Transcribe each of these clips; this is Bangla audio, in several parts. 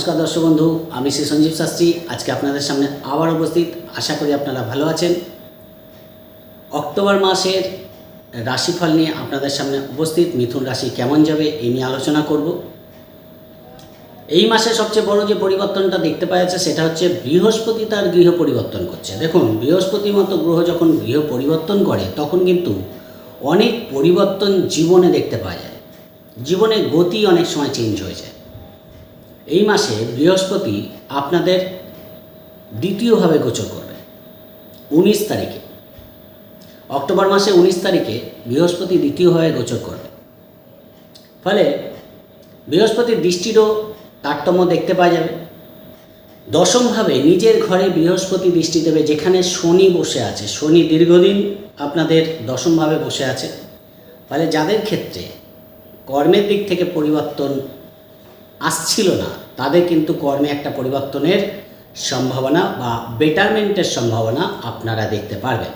নমস্কার দর্শক বন্ধু, আমি শ্রী সঞ্জীব শাস্ত্রী। আজকে আপনাদের সামনে আবার উপস্থিত। আশা করি আপনারা ভালো আছেন। অক্টোবর মাসের রাশিফল নিয়ে আপনাদের সামনে উপস্থিত। মিথুন রাশি কেমন যাবে এই নিয়ে আলোচনা করব। এই মাসে সবচেয়ে বড় যে পরিবর্তনটা দেখতে পাওয়া যাচ্ছে, সেটা হচ্ছে বৃহস্পতি তার গৃহ পরিবর্তন করছে। দেখুন বৃহস্পতির মতো গ্রহ যখন গৃহ পরিবর্তন করে, তখন কিন্তু অনেক পরিবর্তন জীবনে দেখতে পাওয়া যায়। জীবনের গতি অনেক সময় চেঞ্জ হয়ে যায়। এই মাসে বৃহস্পতি আপনাদের দ্বিতীয়ভাবে গোচর করবে, উনিশ তারিখে। অক্টোবর মাসে উনিশ তারিখে বৃহস্পতি দ্বিতীয়ভাবে গোচর করবে। ফলে বৃহস্পতির দৃষ্টিরও তারতম্য দেখতে পাওয়া যাবে। দশমভাবে নিজের ঘরে বৃহস্পতি দৃষ্টি দেবে, যেখানে শনি বসে আছে। শনি দীর্ঘদিন আপনাদের দশমভাবে বসে আছে। ফলে যাদের ক্ষেত্রে কর্মের দিক থেকে পরিবর্তন আসছিল না তাদের কিন্তু কর্মে একটা পরিবর্তনের সম্ভাবনা বা বেটারমেন্টের সম্ভাবনা আপনারা দেখতে পারবেন।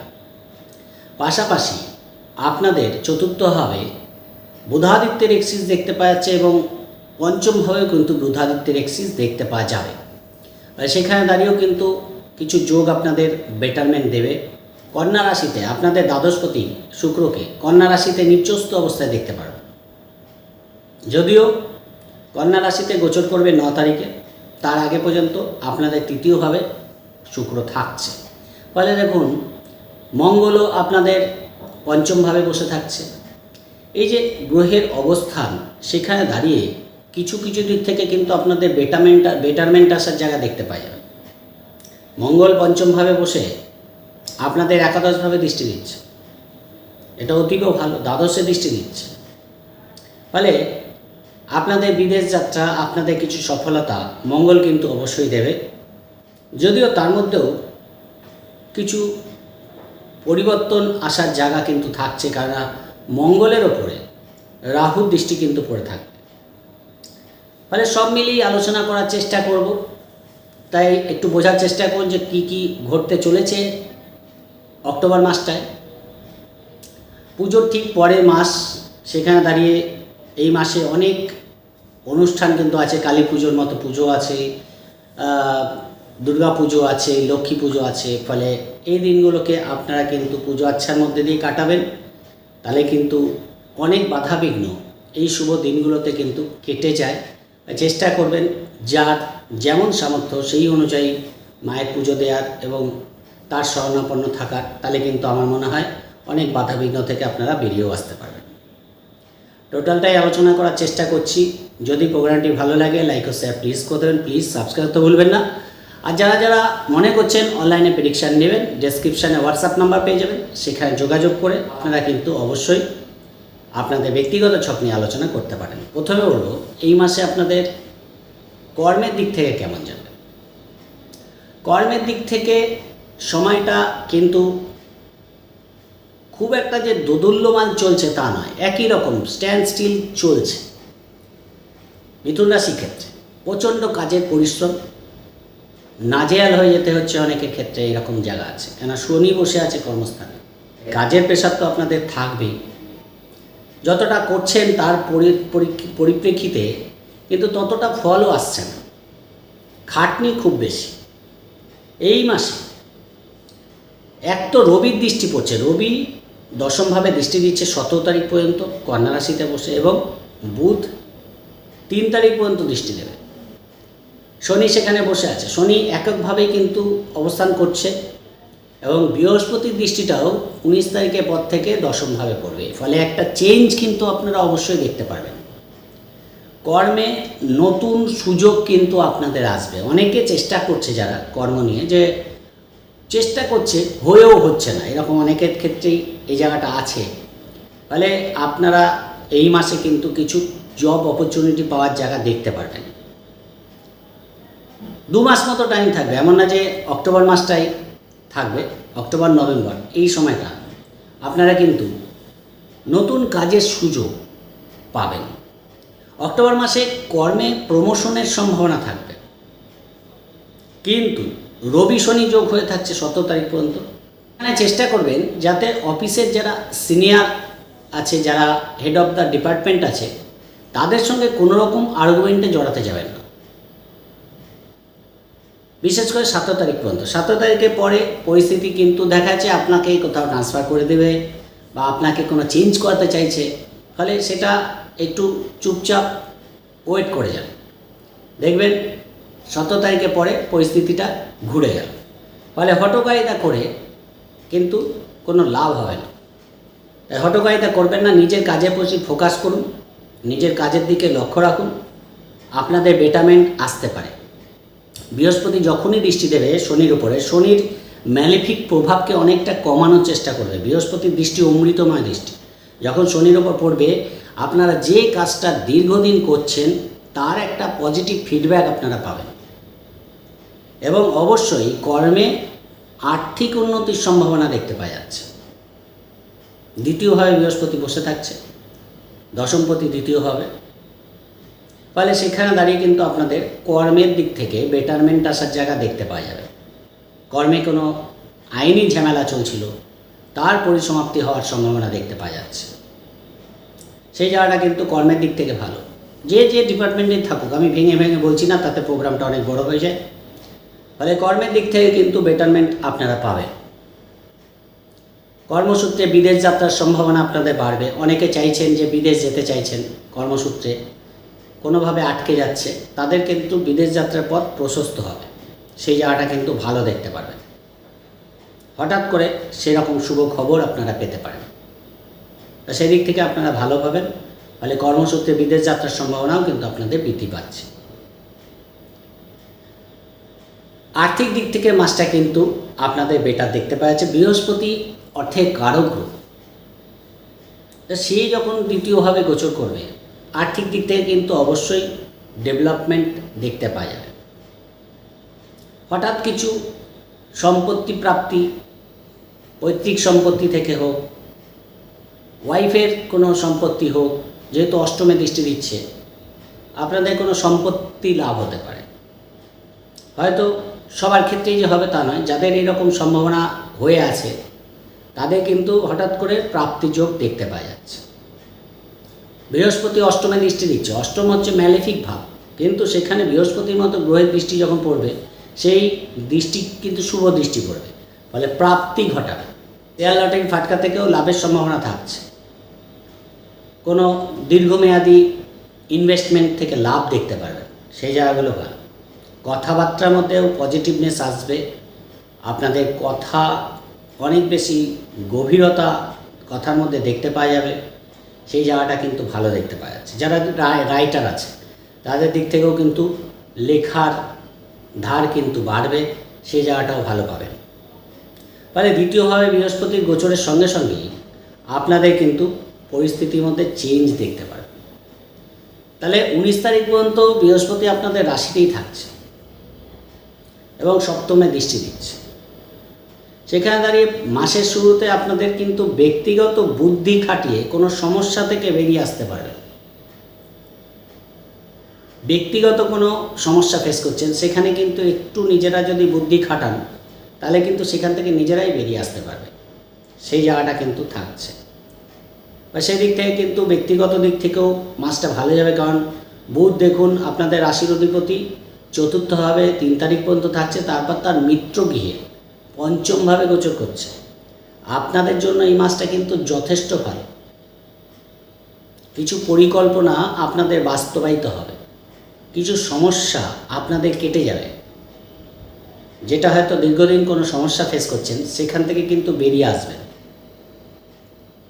পাশাপাশি আপনাদের চতুর্থভাবে বুধাদিত্যের এক্সিস দেখতে পাওয়া যাচ্ছে এবং পঞ্চমভাবেও কিন্তু বুধাদিত্যের এক্সিস দেখতে পাওয়া যাবে। সেখানে দাঁড়িয়েও কিন্তু কিছু যোগ আপনাদের বেটারমেন্ট দেবে। কন্যা রাশিতে আপনাদের দ্বাদশপতি শুক্রকে কন্যা রাশিতে নিচস্ত অবস্থায় দেখতে পারবেন। যদিও কন্যা রাশিতে গোচর করবে ন তারিখে। তার আগে পর্যন্ত আপনাদের তৃতীয়ভাবে শুক্র থাকছে। ফলে দেখুন, মঙ্গলও আপনাদের পঞ্চমভাবে বসে থাকছে। এই যে গ্রহের অবস্থান, সেখানে দাঁড়িয়ে কিছু কিছু দিক থেকে কিন্তু আপনাদের বেটারমেন্ট বেটারমেন্ট আসার জায়গা দেখতে পাওয়া যাবে মঙ্গল পঞ্চমভাবে বসে আপনাদের একাদশভাবে দৃষ্টি দিচ্ছে। এটা অতীব ভালো, দ্বাদশে দৃষ্টি দিচ্ছে। ফলে আপনাদের বিদেশ যাত্রা, আপনাদের কিছু সফলতা মঙ্গল কিন্তু অবশ্যই দেবে। যদিও তার মধ্যেও কিছু পরিবর্তন আসার জায়গা কিন্তু থাকছে কারণ মঙ্গলের ওপরে রাহুর দৃষ্টি কিন্তু পড়ে থাকবে। ফলে সব মিলিয়ে আলোচনা করার চেষ্টা করব। তাই একটু বোঝার চেষ্টা করুন যে কী কী ঘটতে চলেছে অক্টোবর মাসটায়। পুজোর ঠিক পরের মাস সেখানে দাঁড়িয়ে এই মাসে অনেক অনুষ্ঠান কিন্তু আছে, কালী পুজোর মতো পুজো আছে দুর্গা পুজো আছে, লক্ষ্মী পুজো আছে, ফলে এই দিনগুলোকে আপনারা কিন্তু পুজো আচ্ছার মধ্যে দিয়ে কাটাবেন। তাহলে কিন্তু অনেক বাধাবিঘ্ন এই শুভ দিনগুলোতে কিন্তু কেটে যায়। চেষ্টা করবেন যার যেমন সামর্থ্য সেই অনুযায়ী মায়ের পুজো দেওয়ার এবং তার শরণাপন্ন থাকার। তাহলে কিন্তু আমার মনে হয় অনেক বাধাবিঘ্ন থেকে আপনারা বেরিয়েও আসতে পারবেন। টোটালটাই আলোচনা করার চেষ্টা করছি। যদি প্রোগ্রামটি ভালো লাগে লাইক ও শেয়ার প্লিজ করে দেবেন। প্লিজ সাবস্ক্রাইব তো ভুলবেন না। আর যারা যারা মনে করছেন অনলাইনে প্রেডিকশান নেবেন ডেসক্রিপশানে হোয়াটসঅ্যাপ নাম্বার পেয়ে যাবেন, সেখানে যোগাযোগ করে আপনারা কিন্তু অবশ্যই আপনাদের ব্যক্তিগত ছক নিয়ে আলোচনা করতে পারেন। প্রথমে বলব, এই মাসে আপনাদের কর্মের দিক থেকে কেমন যাবে? কর্মের দিক থেকে সময়টা কিন্তু খুব একটা যে দোদুল্যমান চলছে তা নয়, একই রকম স্ট্যান্ড স্টিল চলছে। মিথুন রাশির ক্ষেত্রে প্রচণ্ড কাজের পরিশ্রম, নাজেয়াল হয়ে যেতে হচ্ছে অনেকের ক্ষেত্রে, এরকম জায়গা আছে। কেন শনি বসে আছে কর্মস্থানে। কাজের পেশার তো আপনাদের থাকবেই। যতটা করছেন তার পরিপ্রেক্ষিতে কিন্তু ততটা ফলও আসছে না। খাটনি খুব বেশি। এই মাসে এক তো রবির দৃষ্টি পড়ছে। রবি দশমভাবে দৃষ্টি দিচ্ছে সতেরো তারিখ পর্যন্ত কন্যা রাশিতে বসে এবং বুধ তিন তারিখ পর্যন্ত দৃষ্টি দেবে। শনি সেখানে বসে আছে। শনি এককভাবেই কিন্তু অবস্থান করছে এবং বৃহস্পতির দৃষ্টিটাও উনিশ তারিখের পর থেকে দশমভাবে পড়বে। ফলে একটা চেঞ্জ কিন্তু আপনারা অবশ্যই দেখতে পারবেন। কর্মে নতুন সুযোগ কিন্তু আপনাদের আসবে। অনেকে চেষ্টা করছে যারা কর্ম নিয়ে যে চেষ্টা করছে, হয়েও হচ্ছে না। এরকম অনেকের ক্ষেত্রেই এই জায়গাটা আছে। ফলে আপনারা এই মাসে কিন্তু কিছু জব অপরচুনিটি পাওয়ার জায়গা দেখতে পারবেন। দু মাস মতো টাইম থাকবে। এমন না যে অক্টোবর মাসটাই থাকবে, অক্টোবর, নভেম্বর, এই সময়টা আপনারা কিন্তু নতুন কাজের সুযোগ পাবেন। অক্টোবর মাসে কর্মে প্রমোশনের সম্ভাবনা থাকবে। কিন্তু রবি শনি যোগ হয়ে থাকছে সতেরো তারিখ পর্যন্ত। এখানে চেষ্টা করবেন যাতে অফিসের যারা সিনিয়র আছে, যারা হেড অফ দ্য ডিপার্টমেন্ট আছে, তাদের সঙ্গে কোনো রকম আর্গুমেন্টে জড়াতে যাবেন না। বিশেষ করে সতেরো তারিখ পর্যন্ত। সতেরো তারিখের পরে পরিস্থিতি কিন্তু দেখা যাচ্ছে আপনাকে কোথাও ট্রান্সফার করে দেবে বা আপনাকে কোনো চেঞ্জ করাতে চাইছে। ফলে সেটা একটু চুপচাপ ওয়েট করে যান। দেখবেন সতেরো তারিখের পরে পরিস্থিতিটা ঘুরে গেল। ফলে হটকারিতা করে কিন্তু কোনো লাভ হবে না। তাই হটকারিতা করবেন না, নিজের কাজের প্রতি ফোকাস করুন, নিজের কাজের দিকে লক্ষ্য রাখুন, আপনাদের বেটারমেন্ট আসতে পারে। বৃহস্পতি যখনই দৃষ্টি দেবে শনির উপরে, শনির ম্যালিফিক প্রভাবকে অনেকটা কমানোর চেষ্টা করবে। বৃহস্পতির দৃষ্টি অমৃতময় দৃষ্টি যখন শনির ওপর পড়বে, আপনারা যে কাজটা দীর্ঘদিন করছেন, তার একটা পজিটিভ ফিডব্যাক আপনারা পাবেন। এবং অবশ্যই কর্মে আর্থিক উন্নতির সম্ভাবনা দেখতে পাওয়া যাচ্ছে। দ্বিতীয়ভাবে বৃহস্পতি বসে থাকছে। দশমপতি দ্বিতীয় হবে। ফলে সেখানে দাঁড়িয়ে কিন্তু আপনাদের কর্মের দিক থেকে বেটারমেন্ট আসার জায়গা দেখতে পাওয়া যাবে। কর্মে কোনো আইনি ঝামেলা চলছিল, তার পরিসমাপ্তি হওয়ার সম্ভাবনা দেখতে পাওয়া যাচ্ছে। সেই জায়গাটা কিন্তু কর্মের দিক থেকে ভালো। যে যে ডিপার্টমেন্টে থাকুক, আমি ভেঙে ভেঙে বলছি না, তাতে প্রোগ্রামটা অনেক বড় হয়ে যায়। ফলে কর্মের দিক থেকে কিন্তু বেটারমেন্ট আপনারা পাবেন। কর্মসূত্রে বিদেশ যাত্রার সম্ভাবনা আপনাদের বাড়বে। অনেকে চাইছেন যে বিদেশ যেতে চাইছেন কর্মসূত্রে। কোনোভাবে আটকে যাচ্ছে। তাদের কিন্তু বিদেশ যাত্রার পথ প্রশস্ত হবে। সেই জায়গাটা কিন্তু ভালো দেখতে পারবেন। হঠাৎ করে সেরকম শুভ খবর আপনারা পেতে পারেন। তা সেই দিক থেকে আপনারা ভালো পাবেন ফলে কর্মসূত্রে বিদেশ যাত্রার সম্ভাবনাও কিন্তু আপনাদের বৃদ্ধি পাচ্ছে। আর্থিক দিক থেকে মাসটা কিন্তু আপনাদের বেটার দেখতে পাওয়া যাচ্ছে। বৃহস্পতি অর্থের কারক গ্রহ। সে যখন দ্বিতীয়ভাবে গোচর করবে, আর্থিক দিক থেকে কিন্তু অবশ্যই ডেভেলপমেন্ট দেখতে পাওয়া যাবে। হঠাৎ কিছু সম্পত্তি প্রাপ্তি, পৈতৃক সম্পত্তি থেকে হোক ওয়াইফের কোনো সম্পত্তি হোক, যেহেতু অষ্টমে দৃষ্টি দিচ্ছে, আপনাদের কোনো সম্পত্তি লাভ হতে পারে। হয়তো সবার ক্ষেত্রেই যে হবে তা নয়, যাদের এরকম সম্ভাবনা হয়ে আছে, তাদের কিন্তু হঠাৎ করে প্রাপ্তিযোগ দেখতে পাওয়া যাচ্ছে। বৃহস্পতি অষ্টমে দৃষ্টি দিচ্ছে। অষ্টম হচ্ছে ম্যালেফিক ভাব। কিন্তু সেখানে বৃহস্পতির মতো গ্রহের দৃষ্টি যখন পড়বে, সেই দৃষ্টি কিন্তু শুভ দৃষ্টি পড়বে। ফলে প্রাপ্তি ঘটাবে। শেয়ার লটারি ফাটকা থেকেও লাভের সম্ভাবনা থাকছে। কোনো দীর্ঘমেয়াদী ইনভেস্টমেন্ট থেকে লাভ দেখতে পারবেন। সেই জায়গাগুলো ভালো। কথাবার্তার মধ্যেও পজিটিভনেস আসবে। আপনাদের কথা অনেক বেশি গভীরতা কথার মধ্যে দেখতে পাওয়া যাবে। সেই জায়গাটা কিন্তু ভালো দেখতে পাওয়া যাচ্ছে। যারা রাইটার আছে, তাদের দিক থেকেও কিন্তু লেখার ধার কিন্তু বাড়বে, সেই জায়গাটাও ভালো পাবেন। ফলে দ্বিতীয়ভাবে বৃহস্পতির গোচরের সঙ্গে সঙ্গেই আপনাদের কিন্তু পরিস্থিতির মধ্যে চেঞ্জ দেখতে পারবেন। তাহলে উনিশ তারিখ পর্যন্ত বৃহস্পতি আপনাদের রাশিতেই থাকছে। এবং সপ্তমে দৃষ্টি দিচ্ছে। সেখানে দাঁড়িয়ে মাসের শুরুতে আপনাদের কিন্তু ব্যক্তিগত বুদ্ধি খাটিয়ে কোনো সমস্যা থেকে বেরিয়ে আসতে পারবে ব্যক্তিগত কোনো সমস্যা ফেস করছেন, সেখানে কিন্তু একটু নিজেরা যদি বুদ্ধি খাটান, তাহলে কিন্তু সেখান থেকে নিজেরাই বেরিয়ে আসতে পারবে। সেই জায়গাটা কিন্তু থাকছে। বা সেই দিক থেকে কিন্তু ব্যক্তিগত দিক থেকেও মাসটা ভালো যাবে, কারণ বুধ দেখুন আপনাদের রাশির অধিপতি চতুর্থভাবে তিন তারিখ পর্যন্ত থাকছে, তারপর তার মিত্র গৃহে পঞ্চমভাবে গোচর করছে। আপনাদের জন্য এই মাসটা কিন্তু যথেষ্ট ভালো। কিছু পরিকল্পনা আপনাদের বাস্তবায়িত হবে। কিছু সমস্যা আপনাদের কেটে যাবে। যেটা হয়তো দীর্ঘদিন কোনো সমস্যা ফেস করছেন, সেখান থেকে কিন্তু বেরিয়ে আসবেন।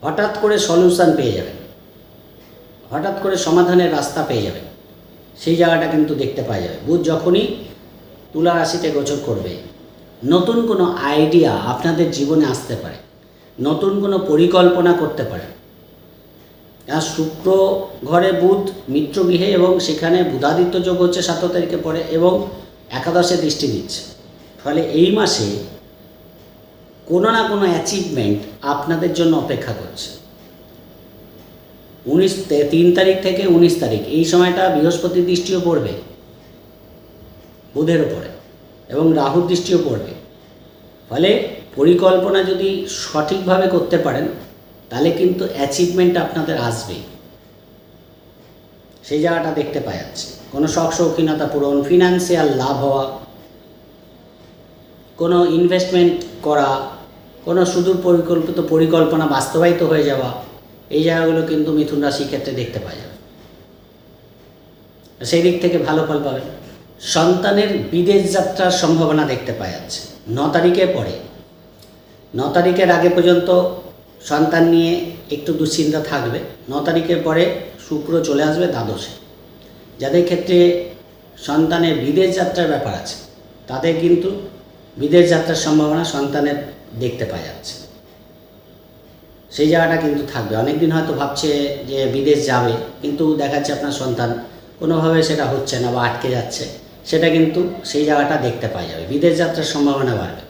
হঠাৎ করে সলিউশন পেয়ে যাবেন। হঠাৎ করে সমাধানের রাস্তা পেয়ে যাবেন। সেই জায়গাটা কিন্তু দেখতে পাওয়া যাবে। বুধ যখনই তুলা রাশিতে গোচর করবে, নতুন কোনো আইডিয়া আপনাদের জীবনে আসতে পারে, নতুন কোনো পরিকল্পনা করতে পারে। আর শুক্র ঘরে বুধ মিত্রগৃহে এবং সেখানে বুধাদিত্য যোগ হচ্ছে সাত তারিখে পরে এবং একাদশে দৃষ্টি দিচ্ছে। ফলে এই মাসে কোনো না কোনো অ্যাচিভমেন্ট আপনাদের জন্য অপেক্ষা করছে। উনিশ তিন তারিখ থেকে উনিশ তারিখ। এই সময়টা বৃহস্পতির দৃষ্টিও পড়বে, বুধের ওপরে এবং রাহুর দৃষ্টিও পড়বে। ফলে পরিকল্পনা যদি সঠিকভাবে করতে পারেন, তাহলে কিন্তু অ্যাচিভমেন্ট আপনাদের আসবেই। সেই জায়গাটা দেখতে পাওয়া যাচ্ছে। কোনো শখ শৌখিনতা পূরণ ফিনান্সিয়াল লাভ হওয়া, কোনো ইনভেস্টমেন্ট করা, কোনো সুদূর পরিকল্পিত পরিকল্পনা বাস্তবায়িত হয়ে যাওয়া এই জায়গাগুলো কিন্তু মিথুন রাশির ক্ষেত্রে দেখতে পাওয়া যাবে। সেই দিক থেকে ভালো ফল পাবেন। সন্তানের বিদেশ যাত্রার সম্ভাবনা দেখতে পাওয়া যাচ্ছে। ন তারিখের পরে, ন তারিখের আগে পর্যন্ত সন্তান নিয়ে একটু দুশ্চিন্তা থাকবে। ন তারিখের পরে শুক্র চলে আসবে দ্বাদশে। যাদের ক্ষেত্রে সন্তানের বিদেশ যাত্রার ব্যাপার আছে, তাদের কিন্তু বিদেশ যাত্রার সম্ভাবনা সন্তানের দেখতে পাওয়া যাচ্ছে। সেই জায়গাটা কিন্তু থাকবে। অনেক দিন হয়তো ভাবছে যে বিদেশ যাবে, কিন্তু দেখাচ্ছে আপনার সন্তান কোনোভাবে সেটা হচ্ছে না বা আটকে যাচ্ছে। সেটা কিন্তু সেই জায়গাটা দেখতে পাওয়া যাবে। বিদেশ যাত্রার সম্ভাবনা বাড়বে।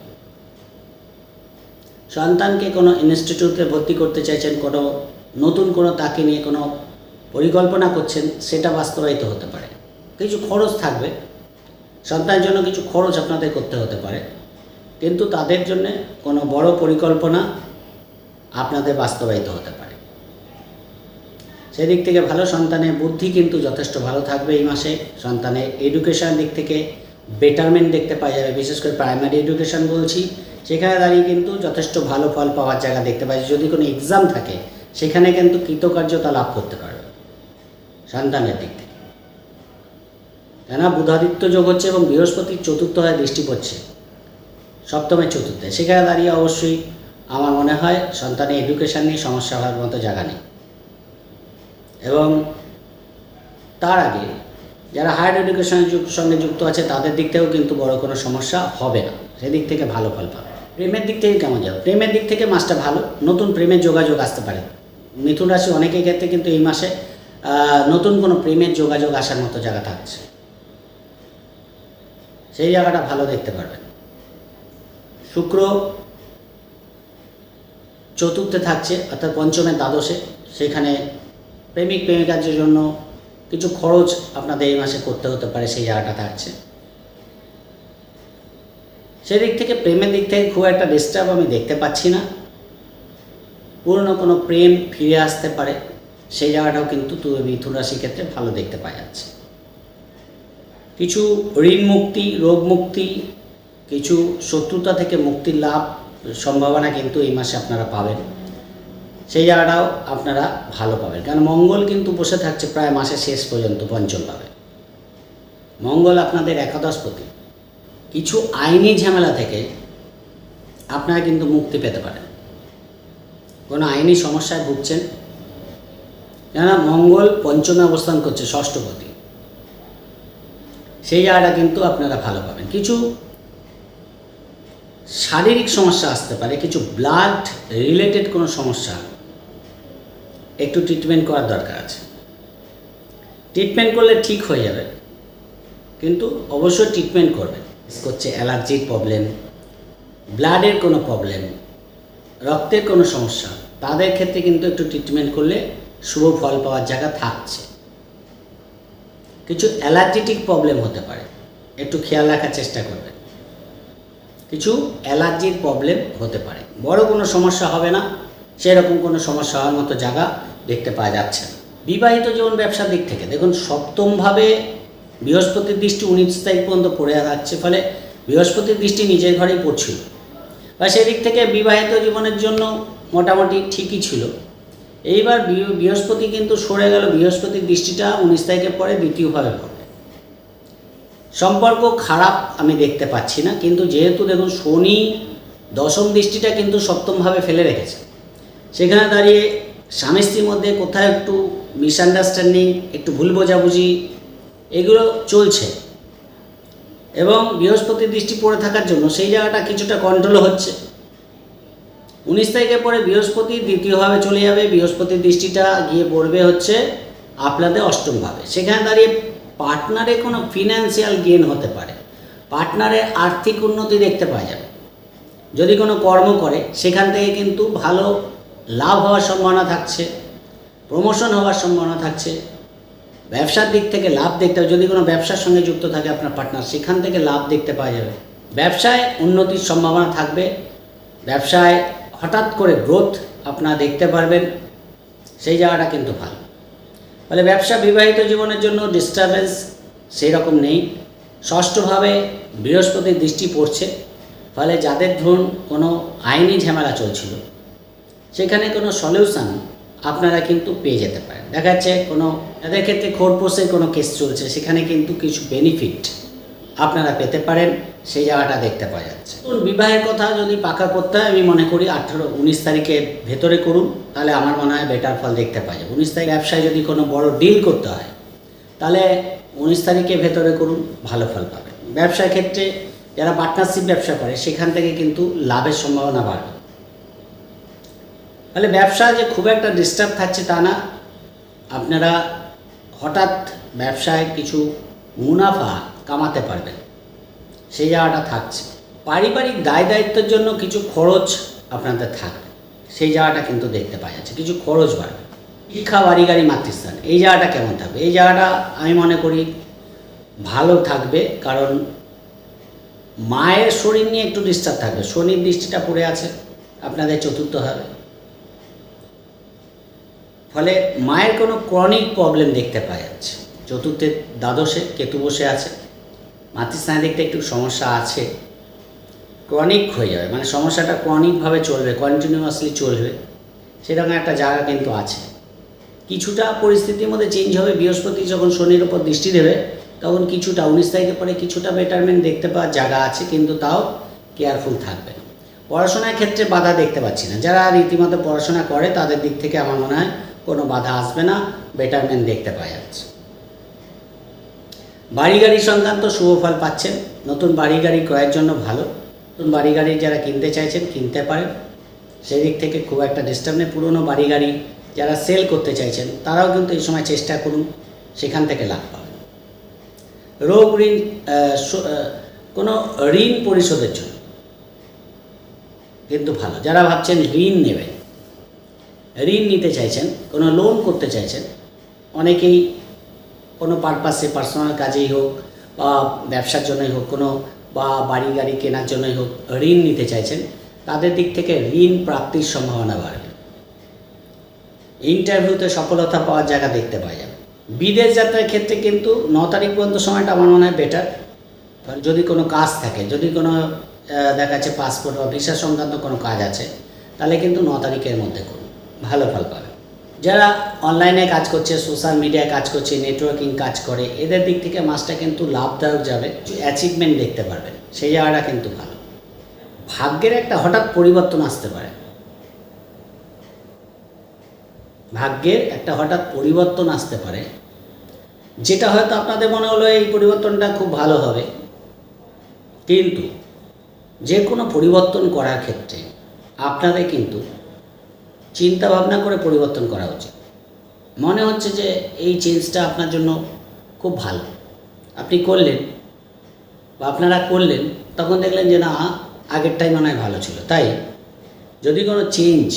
সন্তানকে কোনো ইনস্টিটিউটে ভর্তি করতে চাইছেন, কোনো নতুন কোনো তাকে নিয়ে কোনো পরিকল্পনা করছেন, সেটা বাস্তবায়িত হতে পারে। কিছু খরচ থাকবে। সন্তানের জন্য কিছু খরচ আপনাদের করতে হতে পারে। কিন্তু তাদের জন্য কোনো বড় পরিকল্পনা আপনাদের বাস্তবায়িত হতে পারে। সেদিক থেকে ভালো সন্তানের বুদ্ধি কিন্তু যথেষ্ট ভালো থাকবে এই মাসে। সন্তানের এডুকেশান দিক থেকে বেটারমেন্ট দেখতে পাওয়া যাবে। বিশেষ করে প্রাইমারি এডুকেশন বলছি। সেখানে দাঁড়িয়ে কিন্তু যথেষ্ট ভালো ফল পাওয়ার জায়গা দেখতে পাই যদি কোনো এক্সাম থাকে, সেখানে কিন্তু কৃতকার্যতা লাভ করতে পারবে সন্তানের দিক থেকে। কেননা বুধাদিত্য যোগ হচ্ছে এবং বৃহস্পতির চতুর্থ হয় দৃষ্টি পড়ছে সপ্তমের চতুর্থে। সেখানে দাঁড়িয়ে অবশ্যই আমার মনে হয় সন্তানের এডুকেশন নিয়ে সমস্যা হওয়ার মতো জায়গা নেই। এবং তার আগে যারা হায়ার এডুকেশনের সঙ্গে যুক্ত আছে, তাদের দিক থেকেও কিন্তু বড় কোনো সমস্যা হবে না। সেদিক থেকে ভালো ফল পাবে। প্রেমের দিক থেকে কেমন যাবে? প্রেমের দিক থেকে মাসটা ভালো। নতুন প্রেমের যোগাযোগ আসতে পারে। মিথুন রাশি অনেকের ক্ষেত্রে কিন্তু এই মাসে নতুন কোনো প্রেমের যোগাযোগ আসার মতো জায়গা থাকছে। সেই জায়গাটা ভালো দেখতে পারবেন। শুক্র চতুর্থে থাকছে, অর্থাৎ পঞ্চমের দ্বাদশে। সেখানে প্রেমিক প্রেমিকার জন্য কিছু খরচ আপনাদের এই মাসে করতে হতে পারে, সেই জায়গাটা থাকছে। সেদিক থেকে প্রেমের দিক থেকে খুব একটা ডিস্টার্ব আমি দেখতে পাচ্ছি না। পুরনো কোনো প্রেম ফিরে আসতে পারে, সেই জায়গাটাও কিন্তু মিথুন রাশির ক্ষেত্রে ভালো দেখতে পাওয়া যাচ্ছে। কিছু ঋণ মুক্তি, রোগ মুক্তি, কিছু শত্রুতা থেকে মুক্তির লাভ সম্ভাবনা কিন্তু এই মাসে আপনারা পাবেন। সেই জায়গাটাও আপনারা ভালো পাবেন। কারণ মঙ্গল কিন্তু বসে থাকছে প্রায় মাসের শেষ পর্যন্ত পঞ্চমভাবে। মঙ্গল আপনাদের একাদশপতি। কিছু আইনি ঝামেলা থেকে আপনারা কিন্তু মুক্তি পেতে পারেন। কোনো আইনি সমস্যায় ভুগছেন? কেননা মঙ্গল পঞ্চমে অবস্থান করছে ষষ্ঠপতি। সেই জায়গাটা কিন্তু আপনারা ভালো পাবেন। কিছু শারীরিক সমস্যা আসতে পারে, কিছু ব্লাড রিলেটেড কোনো সমস্যা, একটু ট্রিটমেন্ট করার দরকার আছে। ট্রিটমেন্ট করলে ঠিক হয়ে যাবে, কিন্তু অবশ্যই ট্রিটমেন্ট করবেন করছে অ্যালার্জির প্রবলেম ব্লাডের কোনো প্রবলেম রক্তের কোনো সমস্যা, তাদের ক্ষেত্রে কিন্তু একটু ট্রিটমেন্ট করলে শুভ ফল পাওয়ার জায়গা থাকছে। কিছু অ্যালার্জেটিক প্রবলেম হতে পারে, একটু খেয়াল রাখার চেষ্টা করবেন। কিছু অ্যালার্জির প্রবলেম হতে পারে। বড় কোনো সমস্যা হবে না, সেরকম কোনো সমস্যা হওয়ার মতো জায়গা দেখতে পাওয়া যাচ্ছে না। বিবাহিত জীবন ব্যবসার দিক থেকে দেখুন, সপ্তমভাবে বৃহস্পতির দৃষ্টি উনিশ তারিখ পর্যন্ত পড়ে যাচ্ছে, ফলে বৃহস্পতির দৃষ্টি নিজের ঘরেই পড়ছিল। বা সেদিক থেকে বিবাহিত জীবনের জন্য মোটামুটি ঠিকই ছিল। এইবার বৃহস্পতি কিন্তু সরে গেল, বৃহস্পতির দৃষ্টিটা উনিশ তারিখের পরে দ্বিতীয়ভাবে পড়বে সম্পর্ক খারাপ আমি দেখতে পাচ্ছি না, কিন্তু যেহেতু দেখুন শনি দশম দৃষ্টিটা কিন্তু সপ্তমভাবে ফেলে রেখেছে। সেখানে দাঁড়িয়ে স্বামী স্ত্রীর মধ্যে কোথাও একটু মিসআন্ডারস্ট্যান্ডিং একটু ভুল বোঝাবুঝি, এগুলো চলছে। এবং বৃহস্পতির দৃষ্টি পড়ে থাকার জন্য সেই জায়গাটা কিছুটা কন্ট্রোল হচ্ছে। উনিশ তারিখের পরে বৃহস্পতি দ্বিতীয়ভাবে চলে যাবে, বৃহস্পতির দৃষ্টিটা গিয়ে পড়বে হচ্ছে আপনাদের অষ্টমভাবে। সেখানে দাঁড়িয়ে পার্টনারে কোনো ফিনান্সিয়াল গেন হতে পারে। পার্টনারের আর্থিক উন্নতি দেখতে পাওয়া যাবে। যদি কোনো কর্ম করে, সেখান থেকে কিন্তু ভালো লাভ হওয়ার সম্ভাবনা থাকছে, প্রমোশন হওয়ার সম্ভাবনা থাকছে, ব্যবসার দিক থেকে লাভ দেখতে হবে। যদি কোনো ব্যবসার সঙ্গে যুক্ত থাকে আপনার পার্টনার, সেখান থেকে লাভ দেখতে পাওয়া যাবে। ব্যবসায় উন্নতির সম্ভাবনা থাকবে। ব্যবসায় হঠাৎ করে গ্রোথ আপনারা দেখতে পারবেন। সেই জায়গাটা কিন্তু ভালো। ফলে ব্যবসা বিবাহিত জীবনের জন্য ডিস্টারবেন্স সেই রকম নেই। ষষ্ঠভাবে বৃহস্পতির দৃষ্টি পড়ছে। ফলে যাদের ধরুন কোনো আইনি ঝামেলা চলছিল, সেখানে কোনো সলিউশান আপনারা কিন্তু পেয়ে যেতে পারেন। দেখা যাচ্ছে কোনো, এদের ক্ষেত্রে খোরপোষের কোনো কেস চলছে, সেখানে কিন্তু কিছু বেনিফিট আপনারা পেতে পারেন, সেই জায়গাটা দেখতে পাওয়া যাচ্ছে। বিবাহের কথা যদি পাকা করতে হয়, আমি মনে করি আঠেরো, উনিশ তারিখের ভেতরে করুন, তাহলে আমার মনে হয় বেটার ফল দেখতে পাওয়া যাবে। উনিশ তারিখ ব্যবসায় যদি কোনো বড় ডিল করতে হয়, তাহলে উনিশ তারিখের ভেতরে করুন, ভালো ফল পাবেন। ব্যবসার ক্ষেত্রে যারা পার্টনারশিপ ব্যবসা করে, সেখান থেকে কিন্তু লাভের সম্ভাবনা বাড়বে। তাহলে ব্যবসা যে খুব একটা ডিস্টার্ব থাকছে তা না। আপনারা হঠাৎ ব্যবসায় কিছু মুনাফা কামাতে পারবেন সেই জায়গাটা থাকছে। পারিবারিক দায় দায়িত্বের জন্য কিছু খরচ আপনাদের থাকবে। সেই জায়গাটা কিন্তু দেখতে পাওয়া যাচ্ছে। কিছু খরচ বাড়বে। শিক্ষা বাড়ি, গাড়ি, মাতৃস্থান, এই জায়গাটা কেমন থাকবে? এই জায়গাটা আমি মনে করি ভালো থাকবে কারণ মায়ের শরীর নিয়ে একটু ডিস্টার্ব থাকবে। শনির দৃষ্টিটা পড়ে আছে। আপনাদের চতুর্থ হবে। ফলে মায়ের কোনো ক্রনিক প্রবলেম দেখতে পাওয়া যাচ্ছে। চতুর্থের দ্বাদশে কেতু বসে আছে। মাতৃস্থানের দিকটা একটু সমস্যা আছে ক্রনিক হয়ে যাবে মানে সমস্যাটা ক্রনিকভাবে চলবে কন্টিনিউয়াসলি চলবে, সেরকম একটা জায়গা কিন্তু আছে। কিছুটা পরিস্থিতির মধ্যে চেঞ্জ হবে, বৃহস্পতি যখন শনির ওপর দৃষ্টি দেবে, তখন কিছুটা উনিশ তারিখের পরে কিছুটা বেটারমেন্ট দেখতে পাওয়ার জায়গা আছে, কিন্তু তাও কেয়ারফুল থাকবে। পড়াশোনার ক্ষেত্রে বাধা দেখতে পাচ্ছি না। যারা রীতিমতো পড়াশোনা করে, তাদের দিক থেকে আমার মনে হয় কোনো বাধা আসবে না বেটারমেন্ট দেখতে পাওয়া যাচ্ছে। বাড়ি গাড়ি সংক্রান্ত শুভ ফল পাচ্ছেন। নতুন বাড়ি গাড়ি ক্রয়ের জন্য ভালো। নতুন বাড়ি গাড়ি যারা কিনতে চাইছেন, কিনতে পারেন। সেই দিক থেকে খুব একটা ডিস্টার্ব নেই। পুরনো বাড়ি গাড়ি যারা সেল করতে চাইছেন, তারাও কিন্তু এই সময় চেষ্টা করুন, সেখান থেকে লাভ পাবেন। রোগ ঋণ কোনো ঋণ পরিশোধের জন্য। কিন্তু ভালো। যারা ভাবছেন ঋণ নেবেন, ঋণ নিতে চাইছেন, কোনো লোন করতে চাইছেন, অনেকেই কোনো পারপাসে পার্সোনাল কাজেই হোক বা ব্যবসার জন্যই হোক, কোনো বা বাড়ি গাড়ি কেনার জন্যই হোক ঋণ নিতে চাইছেন, তাদের দিক থেকে ঋণ প্রাপ্তির সম্ভাবনা বাড়বে। ইন্টারভিউতে সফলতা পাওয়ার জায়গা দেখতে পাওয়া যাবে। বিদেশ যাত্রার ক্ষেত্রে কিন্তু ন তারিখ পর্যন্ত সময়টা আমার মনে হয় বেটার যদি কোনো কাজ থাকে, যদি কোনো দেখা যাচ্ছে পাসপোর্ট বা ভিসা সংক্রান্ত কোনো কাজ আছে, তাহলে কিন্তু ন তারিখের মধ্যে করুন। ভালো ফল পাবে যারা অনলাইনে কাজ করছে সোশ্যাল মিডিয়ায় কাজ করছে নেটওয়ার্কিং কাজ করে, এদের দিক থেকে মাসটা কিন্তু লাভদায়ক যাবে অ্যাচিভমেন্ট দেখতে পারবেন সেই জায়গাটা কিন্তু ভালো। ভাগ্যের একটা হঠাৎ পরিবর্তন আসতে পারে। ভাগ্যের একটা হঠাৎ পরিবর্তন আসতে পারে, যেটা হয়তো আপনাদের মনে হলো এই পরিবর্তনটা খুব ভালো হবে। কিন্তু যে কোনো পরিবর্তন করার ক্ষেত্রে আপনাদের কিন্তু চিন্তা ভাবনা করে পরিবর্তন করা উচিত। মনে হচ্ছে যে এই চেঞ্জটা আপনার জন্য খুব ভালো। আপনি করলেন বা আপনারা করলেন, তখন দেখলেন যে না, আগেরটাই মনে হয় ভালো ছিল। তাই যদি কোনো চেঞ্জ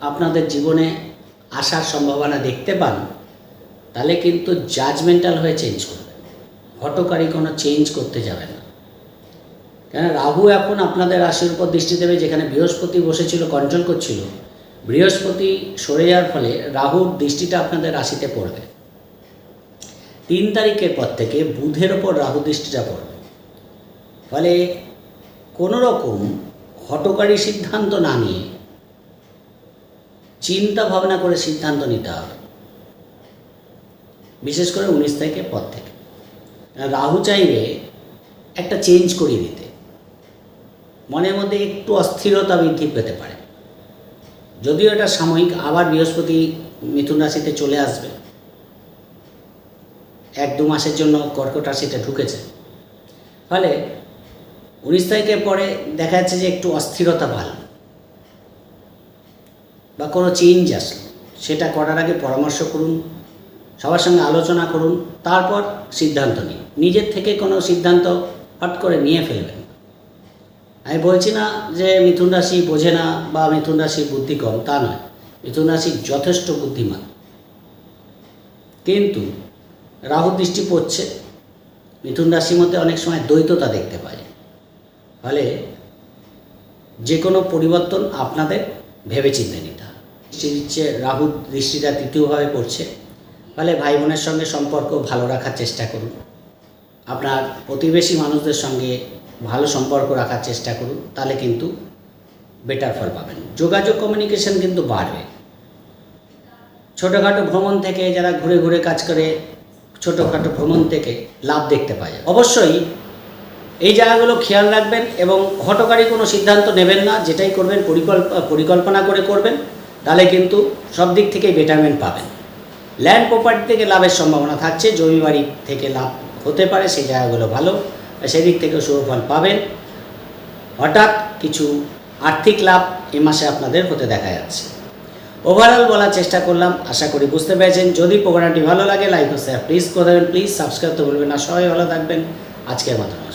আপনাদের জীবনে আসার সম্ভাবনা দেখতে পান, তাহলে কিন্তু জাজমেন্টাল হয়ে চেঞ্জ করবেন। হটকারী কোনো চেঞ্জ করতে যাবেন না। কেন রাহু এখন আপনাদের রাশির উপর দৃষ্টি দেবে, যেখানে বৃহস্পতি বসেছিল কন্ট্রোল করছিল। বৃহস্পতি সরে যাওয়ার ফলে রাহুর দৃষ্টিটা আপনাদের রাশিতে পড়বে। তিন তারিখের পর থেকে বুধের ওপর রাহু দৃষ্টিটা পড়বে। ফলে কোনো রকম হটকারী সিদ্ধান্ত না নিয়ে চিন্তা ভাবনা করে সিদ্ধান্ত নিতে হবে। বিশেষ করে উনিশ তারিখের পর থেকে। রাহু চাইবে একটা চেঞ্জ করিয়ে দিতে। মনের মধ্যে একটু অস্থিরতা বৃদ্ধি পেতে পারে। যদিও এটা সাময়িক, আবার বৃহস্পতি মিথুন রাশিতে চলে আসবে। এক দু মাসের জন্য কর্কট রাশিতে ঢুকেছে। ফলে উনিশ তারিখের পরে দেখা যাচ্ছে যে একটু অস্থিরতা ভালো বা কোনো চেঞ্জ আসলো। সেটা করার আগে পরামর্শ করুন, সবার সঙ্গে আলোচনা করুন, তারপর সিদ্ধান্ত নিন। নিজের থেকে কোনো সিদ্ধান্ত হট করে নিয়ে ফেলবেন। আমি বলছি না যে মিথুন রাশি বোঝে না বা মিথুন রাশির বুদ্ধি কম, তা নয়। মিথুন রাশি যথেষ্ট বুদ্ধিমান। কিন্তু রাহু দৃষ্টি পড়ছে। মিথুন রাশির মধ্যে অনেক সময় দ্বৈততা দেখতে পাই। ফলে যে কোনো পরিবর্তন আপনাদের ভেবে ভেবেচিন্তে নিতে হবে। দৃষ্টি দিচ্ছে, রাহু দৃষ্টিটা তৃতীয়ভাবে পড়ছে। ফলে ভাই বোনের সঙ্গে সম্পর্ক ভালো রাখার চেষ্টা করুন। আপনার প্রতিবেশী মানুষদের সঙ্গে ভালো সম্পর্ক রাখার চেষ্টা করুন, তাহলে কিন্তু বেটার ফল পাবেন। যোগাযোগ কমিউনিকেশন কিন্তু বাড়বে। ছোটোখাটো ভ্রমণ থেকে যারা ঘুরে ঘুরে কাজ করে, ছোটোখাটো ভ্রমণ থেকে লাভ দেখতে পায়। অবশ্যই এই জায়গাগুলো খেয়াল রাখবেন এবং হটকারী কোনো সিদ্ধান্ত নেবেন না, যেটাই করবেন, পরিকল্প, পরিকল্পনা করে করবেন, তাহলে কিন্তু সব দিক থেকেই বেটারমেন্ট পাবেন। ল্যান্ড প্রপার্টি থেকে লাভের সম্ভাবনা থাকছে, জমি বাড়ি থেকে লাভ হতে পারে, সেই জায়গাগুলো ভালো। সেদিক থেকেও শুভফল পাবেন। হঠাৎ কিছু আর্থিক লাভ এ মাসে আপনাদের হতে দেখা যাচ্ছে। ওভারঅল বলার চেষ্টা করলাম, আশা করি বুঝতে পেরেছেন। যদি প্রোগ্রামটি ভালো লাগে লাইক ও শেয়ার প্লিজ করে দেবেন। প্লিজ সাবস্ক্রাইব তো বলবেন না। সবাই ভালো থাকবেন। আজকের মতো।